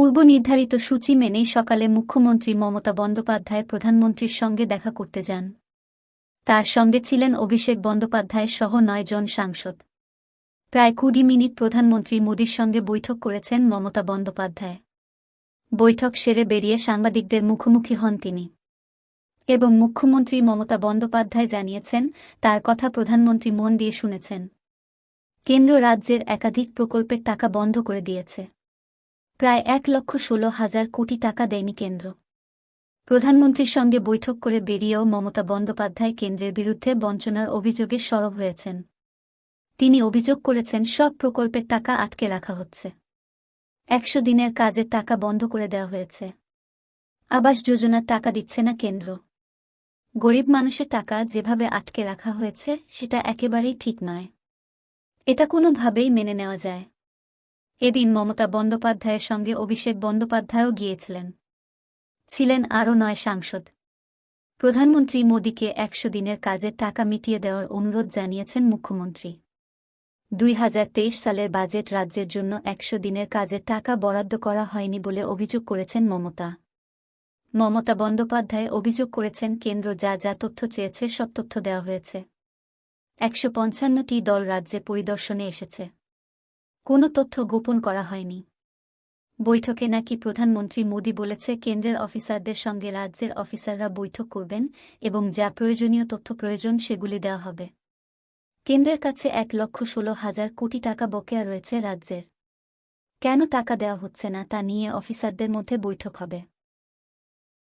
পূর্ব নির্ধারিত সূচি মেনেই সকালে মুখ্যমন্ত্রী মমতা বন্দ্যোপাধ্যায় প্রধানমন্ত্রীর সঙ্গে দেখা করতে যান। তার সঙ্গে ছিলেন অভিষেক বন্দ্যোপাধ্যায় সহ নয় জন সাংসদ। প্রায় কুড়ি মিনিট প্রধানমন্ত্রী মোদীর সঙ্গে বৈঠক করেছেন মমতা বন্দ্যোপাধ্যায়। বৈঠক সেরে বেরিয়ে সাংবাদিকদের মুখোমুখি হন তিনি। এবং মুখ্যমন্ত্রী মমতা বন্দ্যোপাধ্যায় জানিয়েছেন, তার কথা প্রধানমন্ত্রী মন দিয়ে শুনেছেন। কেন্দ্র রাজ্যের একাধিক প্রকল্পের টাকা বন্ধ করে দিয়েছে। প্রায় এক লক্ষ ষোলো হাজার কোটি টাকা দেয়নি কেন্দ্র। প্রধানমন্ত্রীর সঙ্গে বৈঠক করে বেরিয়েও মমতা বন্দ্যোপাধ্যায় কেন্দ্রের বিরুদ্ধে বঞ্চনার অভিযোগে সরব হয়েছেন। তিনি অভিযোগ করেছেন, সব প্রকল্পের টাকা আটকে রাখা হচ্ছে। একশো দিনের কাজের টাকা বন্ধ করে দেওয়া হয়েছে। আবাস যোজনার টাকা দিচ্ছে না কেন্দ্র। গরিব মানুষের টাকা যেভাবে আটকে রাখা হয়েছে, সেটা একেবারেই ঠিক নয়। এটা কোনোভাবেই মেনে নেওয়া যায়। এদিন মমতা বন্দ্যোপাধ্যায়ের সঙ্গে অভিষেক বন্দ্যোপাধ্যায়ও গিয়েছিলেন। ছিলেন আরও নয় সাংসদ। প্রধানমন্ত্রী মোদীকে একশো দিনের কাজের টাকা মিটিয়ে দেওয়ার অনুরোধ জানিয়েছেন মুখ্যমন্ত্রী। দুই হাজার তেইশ সালের বাজেট রাজ্যের জন্য একশো দিনের কাজের টাকা বরাদ্দ করা হয়নি বলে অভিযোগ করেছেন মমতা। মমতা বন্দ্যোপাধ্যায় অভিযোগ করেছেন, কেন্দ্র যা যা তথ্য চেয়েছে সব তথ্য দেওয়া হয়েছে। একশো পঞ্চান্নটি দল রাজ্যে পরিদর্শনে এসেছে। কোনো তথ্য গোপন করা হয়নি। বৈঠকে নাকি প্রধানমন্ত্রী মোদী বলেছে, কেন্দ্রের অফিসারদের সঙ্গে রাজ্যের অফিসাররা বৈঠক করবেন এবং যা প্রয়োজনীয় তথ্য প্রয়োজন সেগুলি দেওয়া হবে। কেন্দ্রের কাছে এক লক্ষ ষোলো হাজার কোটি টাকা বকেয়া রয়েছে রাজ্যের। কেন টাকা দেওয়া হচ্ছে না তা নিয়ে অফিসারদের মধ্যে বৈঠক হবে।